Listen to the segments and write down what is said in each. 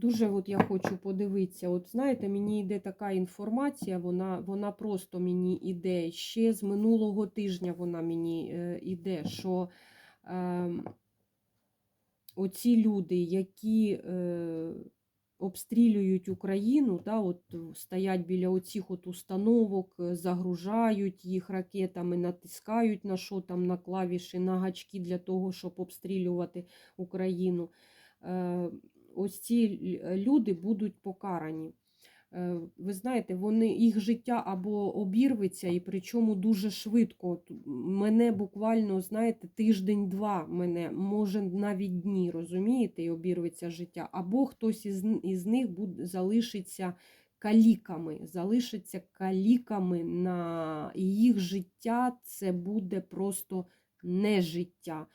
Дуже от я хочу подивитися. От знаєте, мені йде така інформація, вона, вона просто мені йде. Ще з минулого тижня вона мені е, йде, що е, оці люди, які е, обстрілюють Україну, да, от стоять біля оцих от установок, е, загружають їх ракетами, натискають на що там, на клавіші, на гачки для того, щоб обстрілювати Україну. Е, ось ці люди будуть покарані. Е, Ви знаєте, вони, їх життя або обірветься, і причому дуже швидко. Мене буквально, знаєте, тиждень-два, мене, може навіть дні, розумієте, і обірветься життя. Або хтось із, із них буде, залишиться каліками, залишиться каліками на їх життя це буде просто не життя.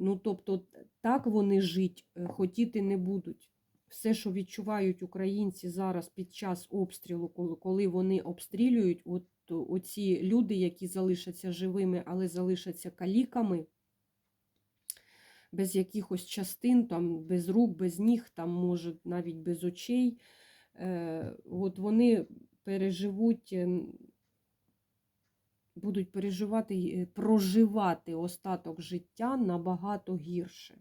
Ну, тобто, так вони жити е, хотіти не будуть. Все, що відчувають українці зараз під час обстрілу, коли, вони обстрілюють, от оці люди, які залишаться живими, але залишаться каліками, без якихось частин, там, без рук, без ніг, там, може, навіть без очей, е, от вони переживуть е, будуть переживати, е, проживати остаток життя набагато гірше.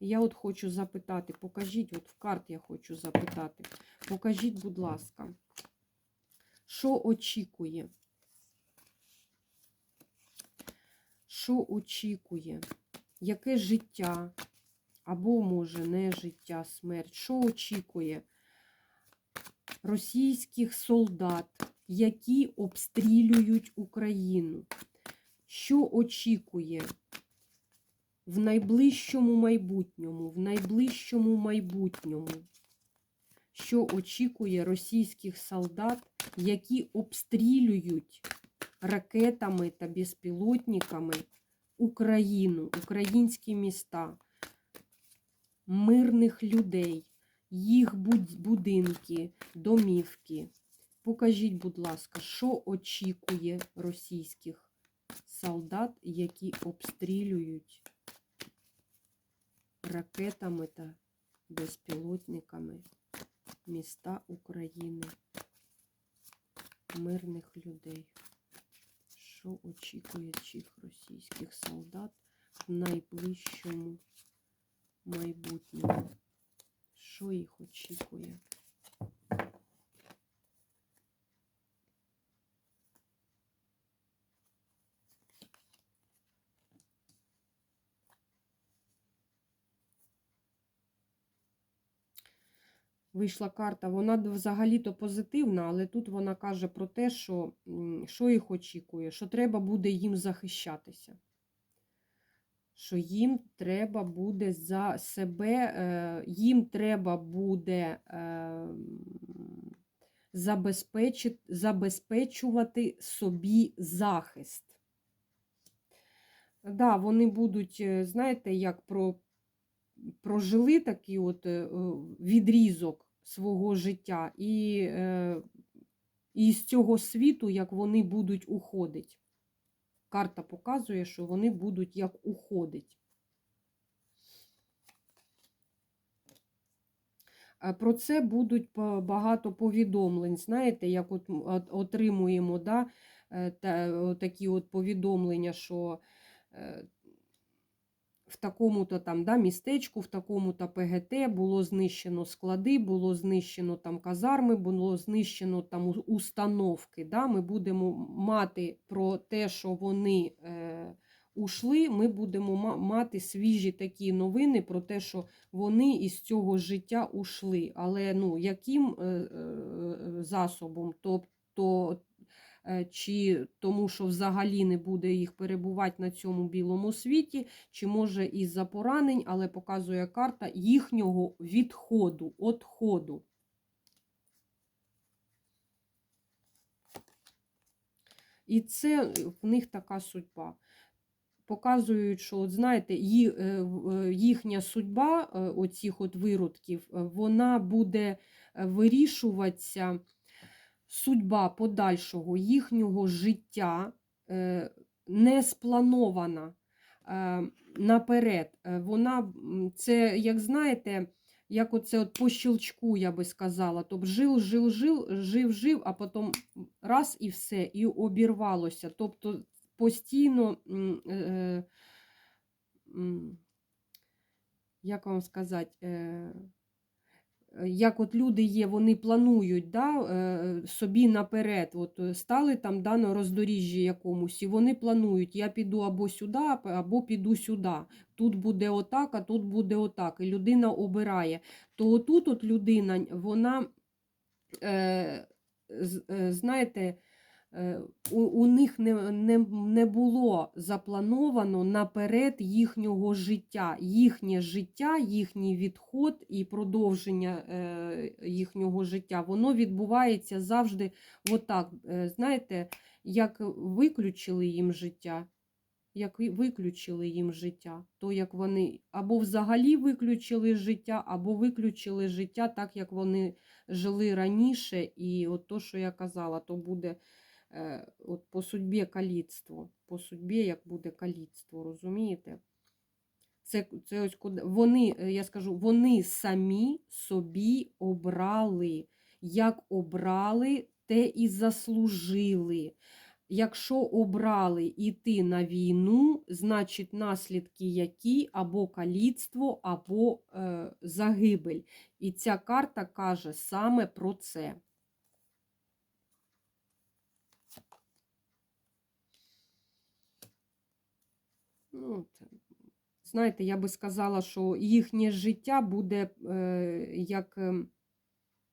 Я от хочу запитати, покажіть, от в карт я хочу запитати, покажіть, будь ласка, що очікує? Що очікує? Яке життя? Або, може, не життя, смерть. Що очікує російських солдат, які обстрілюють Україну? Що очікує в найближчому майбутньому, в найближчому майбутньому? Що очікує російських солдат, які обстрілюють ракетами та безпілотниками Україну, українські міста, мирних людей, їх будинки, домівки? Покажіть, будь ласка, що очікує російських солдат, які обстрілюють ракетами та безпілотниками міста України, мирних людей. Що очікує чих російських солдат в найближчому майбутньому? Що їх очікує? Вийшла карта, вона взагалі-то позитивна, але тут вона каже про те, що, що їх очікує, що треба буде їм захищатися. Що їм треба буде за себе, е, їм треба буде е, забезпечити, забезпечувати собі захист. Да, вони будуть, е, знаєте, як про, прожили такий от відрізок свого життя, і, е, і з цього світу, як вони будуть уходити. Карта показує, що вони будуть як уходить. Про це будуть багато повідомлень. Знаєте, як от отримуємо да, е, такі от повідомлення, що е, в такому-то там да, містечку, в такому-то ПГТ було знищено склади, було знищено там казарми, було знищено там установки. Да? Ми будемо мати про те, що вони е, ушли, ми будемо мати свіжі такі новини про те, що вони із цього життя ушли. Але ну, яким е, е, засобом? Тобто чи тому, що взагалі не буде їх перебувати на цьому білому світі, чи може із-за поранень, але показує карта їхнього відходу, отходу. І це в них така судьба. Показують, що, от знаєте, е, е, їхня судьба е, оцих от виродків, е, вона буде е, вирішуватися, судьба подальшого їхнього життя е, не спланована. е, наперед. Е, Вона це, як знаєте, як оце от по щелчку, я би сказала. Тобто жив, жив, жив, жив, жив, а потім раз і все, і обірвалося. Тобто постійно. як вам сказати, як от люди є, вони планують да, е, собі наперед, от е, стали там да, на роздоріжжі якомусь, і вони планують, я піду або сюди, або піду сюди. Тут буде отак, а тут буде отак. І людина обирає. То отут от людина, вона, е, знаєте, у, у них не, не, не було заплановано наперед їхнього життя. Їхнє життя, їхній відход і продовження е, їхнього життя, воно відбувається завжди отак. Е, знаєте, як виключили їм життя. Як виключили їм життя, то як вони або взагалі виключили життя, або виключили життя так, як вони жили раніше, і от то, що я казала, то буде е, от по судьбі каліцтво. По судьбі як буде каліцтво, розумієте? Це, це ось куди вони, е, я скажу, вони самі собі обрали. Як обрали, те і заслужили. Якщо обрали йти на війну, значить наслідки які або каліцтво, або е, загибель. І ця карта каже саме про це. Ну, знаєте, я би сказала, що їхнє життя буде е, як ем,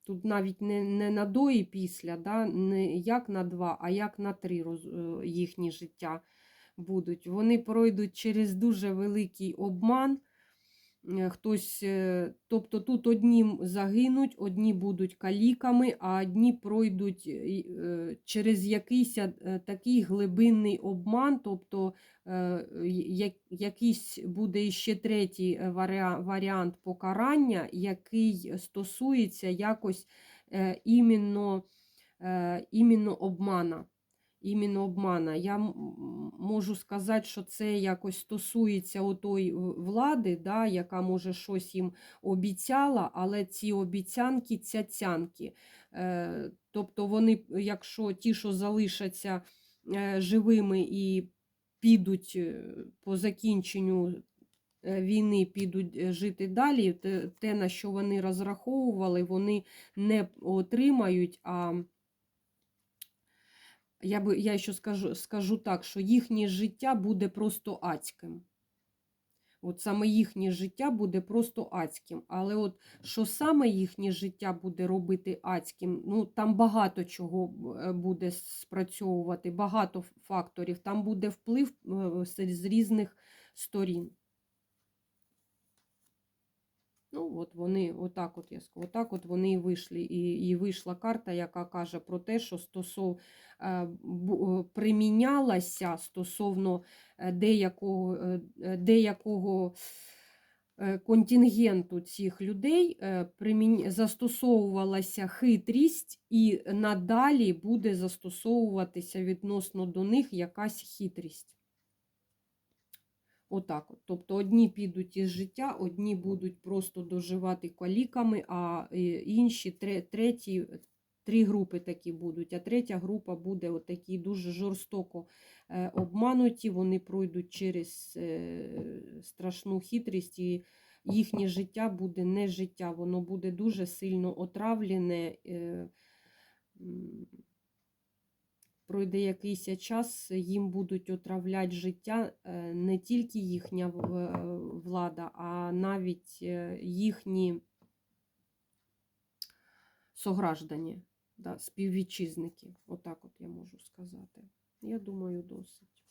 тут навіть не, не на до і після, да, не як на два, а як на три роз, е, їхні життя будуть. Вони пройдуть через дуже великий обман. Е, Хтось, е, тобто тут одні загинуть, одні будуть каліками, а одні пройдуть е, через якийсь такий глибинний обман, тобто якийсь буде ще третій варіант покарання, який стосується якось іменно, іменно обмана. Іменно обмана. Я можу сказати, що це якось стосується отої влади, да, яка може щось їм обіцяла, але ці обіцянки цяцянки. Е, тобто вони, якщо ті, що залишаться е, живими і підуть е, по закінченню е, війни, підуть е, жити далі, те, на що вони розраховували, вони не отримають. а я би я ще скажу, скажу так, що їхнє життя буде просто адським. От саме їхнє життя буде просто адським. Але от що саме їхнє життя буде робити адським, ну там багато чого е, буде спрацьовувати, багато факторів. Там буде вплив з з різних сторін. Ну, от вони, отак от я отак от вони і вийшли. І, і вийшла карта, яка каже про те, що стосов е, е, примінялася стосовно е, деякого, деякого контингенту цих людей, примін- застосовувалася хитрість, і надалі буде застосовуватися відносно до них якась хитрість. Отак от. Тобто одні підуть із життя, одні будуть просто доживати каліками, а е, інші треті, три групи такі будуть. А третя група буде отакі дуже жорстоко е, обмануті, вони пройдуть через е, страшну хитрість, і їхнє життя буде не життя, воно буде дуже сильно отравлене. Пройде якийсь час, їм будуть отравляти життя е, не тільки їхня е, влада, а навіть е, їхні сограждані, да, співвітчизники. Отак от я можу сказати. Я думаю, досить.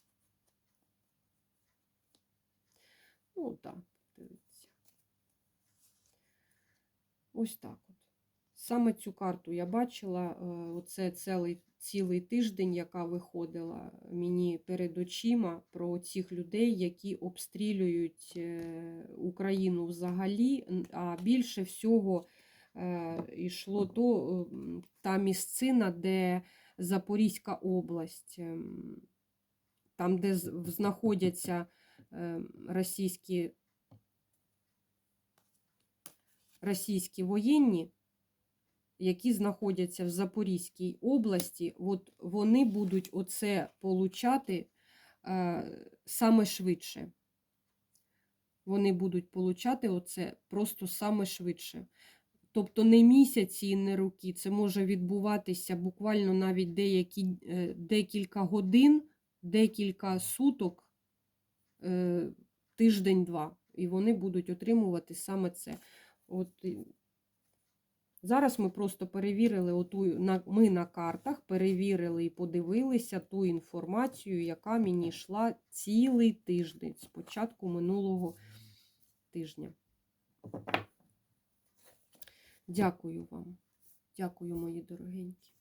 Ну, так, дивіться. Ось так. Саме цю карту я бачила, е, оце цілий, цілий тиждень, яка виходила мені перед очима про цих людей, які обстрілюють е, Україну взагалі, а більше всього е, йшло то та місцина, де Запорізька область, ем, там, де знаходяться е, російські, російські воєнні, які знаходяться в Запорізькій області, от вони будуть оце получати е, саме швидше. Вони будуть получати оце просто саме швидше. Тобто не місяці не роки, це може відбуватися буквально навіть деякі, е, декілька годин, декілька суток, е, тиждень-два. І вони будуть отримувати саме це. От, зараз ми просто перевірили, оту, на, ми на картах перевірили і подивилися ту інформацію, яка мені йшла цілий тиждень з початку минулого тижня. Дякую вам. Дякую, мої дорогенькі.